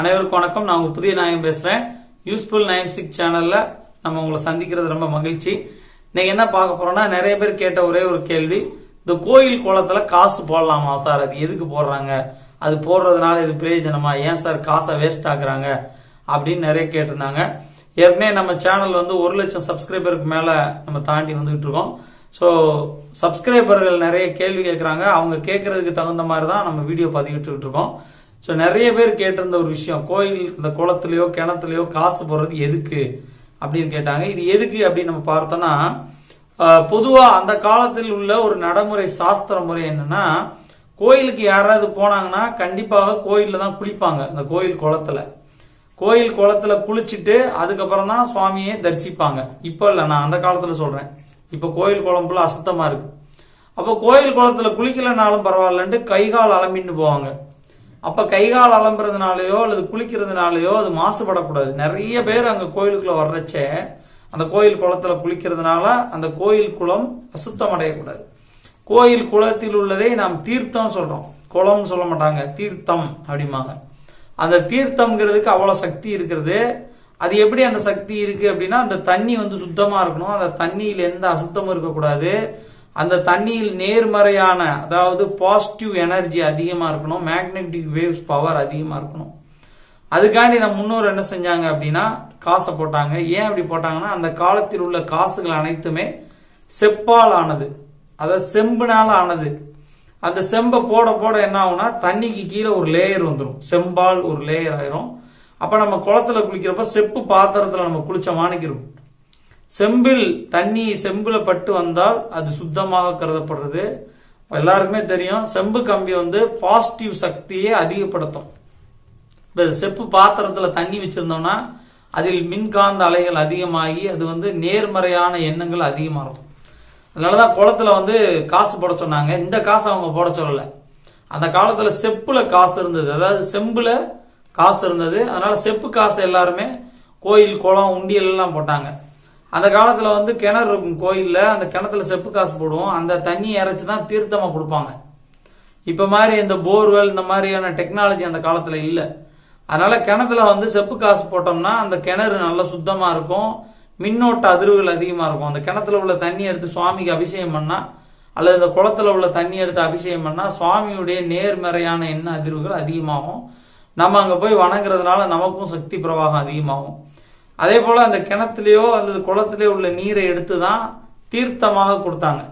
அனைவருக்கும் வணக்கம். நான் உங்கள் புதிய நாயம் பேசுகிறேன் யூஸ்ஃபுல் நைன் சிக்ஸ் சேனலில் நம்ம உங்களை சந்திக்கிறது ரொம்ப மகிழ்ச்சி. இன்னைக்கு என்ன பார்க்க போகிறோம்னா நிறைய பேர் கேட்ட ஒரே ஒரு கேள்வி. இந்த கோயில் குளத்துல காசு போடலாமா சார்? அது எதுக்கு போடுறாங்க? அது போடுறதுனால இது பிரயோஜனமா? ஏன் சார் காசை வேஸ்ட் ஆக்குறாங்க? அப்படின்னு நிறைய கேட்டிருந்தாங்க. ஏற்கனவே நம்ம சேனல் வந்து ஒரு லட்சம் சப்ஸ்கிரைபருக்கு மேலே நம்ம தாண்டி வந்துகிட்டு இருக்கோம். ஸோ சப்ஸ்கிரைபர்கள் நிறைய கேள்வி கேட்குறாங்க அவங்க கேட்கறதுக்கு தகுந்த மாதிரி தான் நம்ம வீடியோ பதிவிட்டுக்கிட்டு இருக்கோம். ஸோ நிறைய பேர் கேட்டிருந்த ஒரு விஷயம் கோயில் இந்த குளத்துலையோ கிணத்துலையோ காசு போடுறது எதுக்கு அப்படின்னு கேட்டாங்க. இது எதுக்கு அப்படின்னு நம்ம பார்த்தோம்னா பொதுவாக அந்த காலத்தில் உள்ள ஒரு நடைமுறை சாஸ்திர முறை என்னன்னா கோயிலுக்கு யாராவது போனாங்கன்னா கண்டிப்பாக கோயிலில் தான் குளிப்பாங்க அந்த கோயில் குளத்துல. கோயில் குளத்துல குளிச்சுட்டு அதுக்கப்புறம் தான் சுவாமியை தரிசிப்பாங்க. இப்போ இல்லை நான் அந்த காலத்தில் சொல்கிறேன் இப்போ கோயில் குளம்புல அசுத்தமாக இருக்கு. அப்போ கோயில் குளத்துல குளிக்கலனாலும் பரவாயில்லன்ட்டு கை கால் அலம்பின்னு போவாங்க. அப்ப கை கால் அலம்புறதுனாலயோ அல்லது குளிக்கிறதுனாலயோ அது மாசுபடக்கூடாது. நிறைய பேர் அங்க கோயிலுக்குள்ள வர்றச்சே அந்த கோயில் குளத்துல குளிக்கிறதுனால அந்த கோயில் குளம் அசுத்தம் அடையக்கூடாது கோயில் குளத்தில் உள்ளதை நாம் தீர்த்தம் சொல்றோம். குளம் சொல்ல மாட்டாங்க தீர்த்தம் அப்படிம்பாங்க. அந்த தீர்த்தம்ங்கிறதுக்கு அவ்வளவு சக்தி இருக்கிறது. அது எப்படி அந்த சக்தி இருக்கு அப்படின்னா அந்த தண்ணி வந்து சுத்தமா இருக்கணும். அந்த தண்ணியில் எந்த அசுத்தமும் இருக்கக்கூடாது. அந்த தண்ணியில் நேர்மறையான அதாவது பாசிட்டிவ் எனர்ஜி அதிகமாக இருக்கணும் மேக்னெட்டிக் வேவ்ஸ் பவர் அதிகமாக இருக்கணும். அதுக்காண்டி நம்ம முன்னோர் என்ன செஞ்சாங்க அப்படின்னா காசை போட்டாங்க. ஏன் அப்படி போட்டாங்கன்னா அந்த காலத்தில் உள்ள காசுகள் அனைத்துமே செப்பால் ஆனது. அதாவது செம்புனால் ஆனது. அந்த செம்பை போட போட என்ன ஆகும்னா தண்ணிக்கு கீழே ஒரு லேயர் வந்துடும் செம்பால் ஒரு லேயர் ஆயிரும். அப்போ நம்ம குளத்துல குளிக்கிறப்ப செப்பு பாத்திரத்தில் நம்ம குளிச்ச மாணிக்கு இருக்கும். செம்பில் தண்ணி செம்பில் பட்டு வந்தால் அது சுத்தமாக கருதப்படுறது. எல்லாருக்குமே தெரியும் செம்பு கம்பி வந்து பாசிட்டிவ் சக்தியை அதிகப்படுத்தும். இப்போ செப்பு பாத்திரத்தில் தண்ணி வச்சுருந்தோம்னா அதில் மின்காந்த அலைகள் அதிகமாகி அது வந்து நேர்மறையான எண்ணங்கள் அதிகமாக இருக்கும் அதனாலதான் குளத்துல வந்து காசு போட சொன்னாங்க. இந்த காசு அவங்க போட சொல்லலை. அந்த காலத்தில் செப்பில் காசு இருந்தது. அதாவது செம்பில் காசு இருந்தது. அதனால் செப்பு காசு எல்லாருமே கோயில் குளம் உண்டியல் எல்லாம் போட்டாங்க. அந்த காலத்தில் வந்து கிணறு இருக்கும் கோயிலில் அந்த கிணத்துல செப்பு காசு போடுவோம். அந்த தண்ணி இறைச்சி தான் தீர்த்தமாக கொடுப்பாங்க. இப்போ மாதிரி இந்த போர்வெல் இந்த மாதிரியான டெக்னாலஜி அந்த காலத்தில் இல்லை. அதனால் கிணத்துல வந்து செப்பு காசு போட்டோம்னா அந்த கிணறு நல்லா சுத்தமாக இருக்கும். மின்னோட்ட அதிர்வுகள் அதிகமாக இருக்கும். அந்த கிணத்துல உள்ள தண்ணி எடுத்து சுவாமிக்கு அபிஷேகம் பண்ணால் அல்லது இந்த குளத்துல உள்ள தண்ணி எடுத்து அபிஷேகம் பண்ணால் சுவாமியுடைய நேர்மறையான எண்ண அதிர்வுகள் அதிகமாகும். நம்ம அங்கே போய் வணங்குறதுனால நமக்கும் சக்தி பிரவாகம் அதிகமாகும். அதே போல் அந்த கிணத்துலையோ அல்லது குளத்திலேயோ உள்ள நீரை எடுத்து தான் தீர்த்தமாக கொடுத்தாங்க.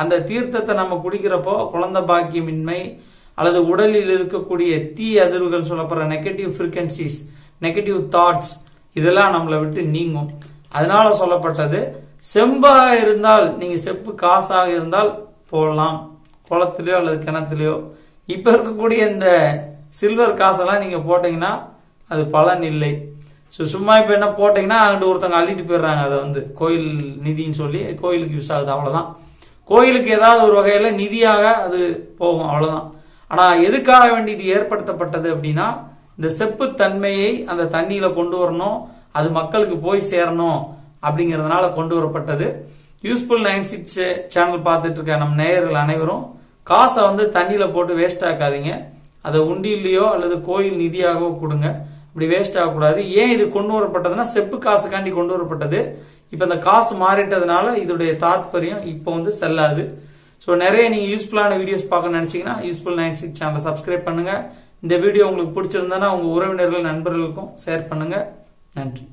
அந்த தீர்த்தத்தை நம்ம குடிக்கிறப்போ குழந்த பாக்கியமின்மை அல்லது உடலில் இருக்கக்கூடிய தீ அதிர்வுகள் சொல்லப்படுற நெகட்டிவ் ஃப்ரீக்வன்சிஸ் நெகட்டிவ் தாட்ஸ் இதெல்லாம் நம்மளை விட்டு நீங்கும். அதனால சொல்லப்பட்டது செம்பாக இருந்தால் நீங்கள் செப்பு காசாக இருந்தால் போடலாம். குளத்துலையோ அல்லது கிணத்துலையோ. இப்போ இருக்கக்கூடிய இந்த சில்வர் காசெல்லாம் நீங்கள் போட்டிங்கன்னா அது பலன் இல்லை. ஸோ சும்மா இப்போ என்ன போட்டிங்கன்னா அங்கிட்டு ஒருத்தவங்க அள்ளிட்டு போயிடுறாங்க அதை வந்து. கோயில் நிதின்னு சொல்லி கோயிலுக்கு யூஸ் ஆகுது அவ்வளோதான் கோயிலுக்கு ஏதாவது ஒரு வகையில் நிதியாக அது போகும் அவ்வளோதான் ஆனால் எதுக்காக வேண்டி இது ஏற்படுத்தப்பட்டது அப்படின்னா இந்த செப்பு தன்மையை அந்த தண்ணியில் கொண்டு வரணும் அது மக்களுக்கு போய் சேரணும் அப்படிங்கிறதுனால கொண்டு வரப்பட்டது. யூஸ்ஃபுல் நைன் சிக்ஸ் சேனல் பார்த்துட்டு இருக்க நம்ம நேயர்கள் அனைவரும் காசை வந்து தண்ணியில் போட்டு வேஸ்ட் ஆக்காதீங்க. அதை உண்டியிலையோ அல்லது கோயில் நிதியாகவோ கொடுங்க. இப்படி வேஸ்ட் ஆகக்கூடாது. ஏன் இது கொண்டு வரப்பட்டதுன்னா செப்பு காசுக்காண்டி கொண்டு வரப்பட்டது. இப்போ இந்த காசு மாறிட்டதுனால இதோடைய தாத்பரியம் இப்போ வந்து செல்லாது. ஸோ நிறைய நீங்கள் யூஸ்ஃபுல்லான வீடியோஸ் பார்க்க நினச்சிங்கன்னா யூஸ்ஃபுல் நைன் சிக்ஸ் சேனலை சப்ஸ்கிரைப் பண்ணுங்கள் இந்த வீடியோ உங்களுக்கு பிடிச்சிருந்தனா உங்கள் உறவினர்கள் நண்பர்களுக்கும் ஷேர் பண்ணுங்கள் நன்றி.